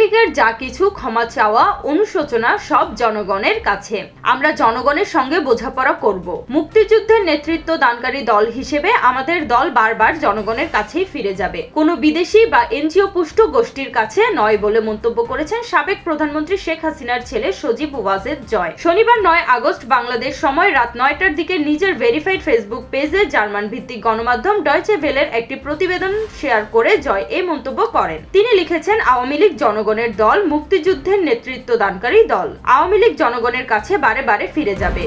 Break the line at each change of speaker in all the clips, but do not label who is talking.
লীগের যা কিছু ক্ষমা চাওয়া, অনুশোচনা সব জনগণের কাছে। আমরা জনগণের সঙ্গে বোঝাপড়া করব। মুক্তিযুদ্ধের নেতৃত্ব দানকারী দল হিসেবে আমাদের দল বারবার জনগণের কাছেই ফিরে যাবে। কোনো বিদেশি বা এনজিও পুষ্ট গোষ্ঠীর কাছে নয় বলে মন্তব্য করেছেন সাবেক প্রধানমন্ত্রী শেখ হাসিনার ছেলে সজীব ওয়াজেদ জয়। শনিবার নয় আগস্ট বাংলাদেশ সময় রাত নয়টার দিকে নিজের ভেরিফাইড ফেসবুক পেজে জার্মান ভিত্তিক গণমাধ্যম ডয়চে ভেলের একটি প্রতিবেদন শেয়ার করে জয় এই মন্তব্য করেন। তিনি লিখেছেন, আওয়ামী লীগ জনগণের দল মুক্তিযুদ্ধের নেতৃত্ব দানকারী দল। আওয়ামী লীগ জনগণের কাছে বারে বারে ফিরে যাবে।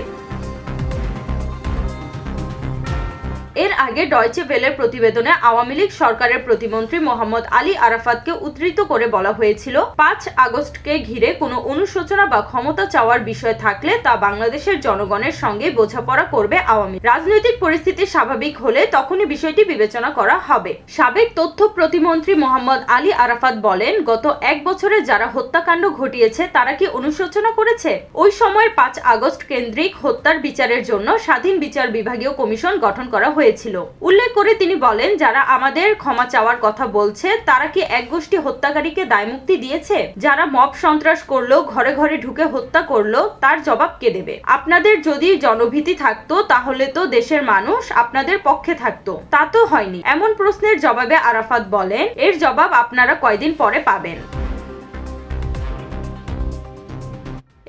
এর আগে ডয়চে ভেলের প্রতিবেদনে আওয়ামী লীগ সরকারের প্রতিমন্ত্রী মোহাম্মদ আলী আরাফাতকে উদ্ধৃত করে বলা হয়েছিল, পাঁচ আগস্টকে ঘিরে কোনো অনুশোচনা বা ক্ষমতা চাওয়ার বিষয় থাকলে তা বাংলাদেশের জনগণের সঙ্গে বোঝাপড়া করবে আওয়ামী। রাজনৈতিক পরিস্থিতি স্বাভাবিক হলে তখনই বিষয়টি বিবেচনা করা হবে। সাবেক তথ্য প্রতিমন্ত্রী মোহাম্মদ আলী আরাফাত বলেন, গত এক বছরে যারা হত্যাকাণ্ড ঘটিয়েছে, তারা কি অনুশোচনা করেছে? ওই সময়ের পাঁচ আগস্ট কেন্দ্রিক হত্যার বিচারের জন্য স্বাধীন বিচার বিভাগীয় কমিশন গঠন করা হয়েছিল। উল্লেখ করে তিনি বলেন, যারা আমাদের ক্ষমা চাওয়ার কথা বলছে, তারা কি এক গোষ্ঠী হত্যাকারীকে দায়মুক্তি দিয়েছে? যারা মব সন্ত্রাস করল, ঘরে ঘরে ঢুকে হত্যা করল, তার জবাব কে দেবে? আপনাদের যদি জনভীতি থাকতো, তাহলে তো দেশের মানুষ আপনাদের পক্ষে থাকতো। তা তো হয়নি। এমন প্রশ্নের জবাবে আরাফাত বলেন, এর জবাব আপনারা কয়দিন পরে পাবেন।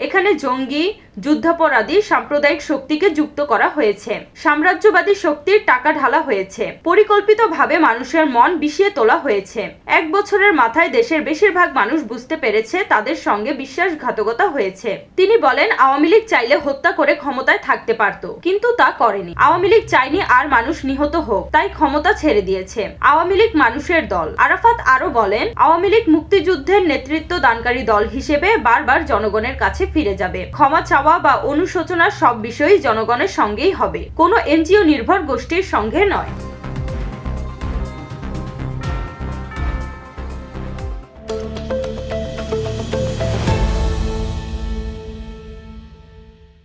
এখানে জঙ্গি, যুদ্ধাপরাধী, সাম্প্রদায়িক শক্তিকে যুক্ত করা হয়েছে। সাম্রাজ্যবাদী শক্তির টাকা ঢালা হয়েছে। পরিকল্পিতভাবে মানুষের মন বিষিয়ে তোলা হয়েছে। এক বছরের মাথায় দেশের বেশিরভাগ মানুষ বুঝতে পেরেছে তাদের সঙ্গে বিশ্বাসঘাতকতা হয়েছে। তিনি বলেন, আওয়ামী লীগ চাইলে হত্যা করে ক্ষমতায় থাকতে পারত, কিন্তু তা করেনি। আওয়ামী লীগ চাইনি আর মানুষ নিহত হোক, তাই ক্ষমতা ছেড়ে দিয়েছে। আওয়ামী লীগ মানুষের দল। আরাফাত আরও বলেন, আওয়ামী লীগ মুক্তিযুদ্ধের নেতৃত্ব দানকারী দল হিসেবে বারবার জনগণের কাছে ফিরে যাবে। ক্ষমা চাওয়া বা অনুশোচনা সব বিষয়ই জনগণের সঙ্গেই হবে। কোনো এনজিও নির্ভর গোষ্ঠীর সঙ্গে নয়।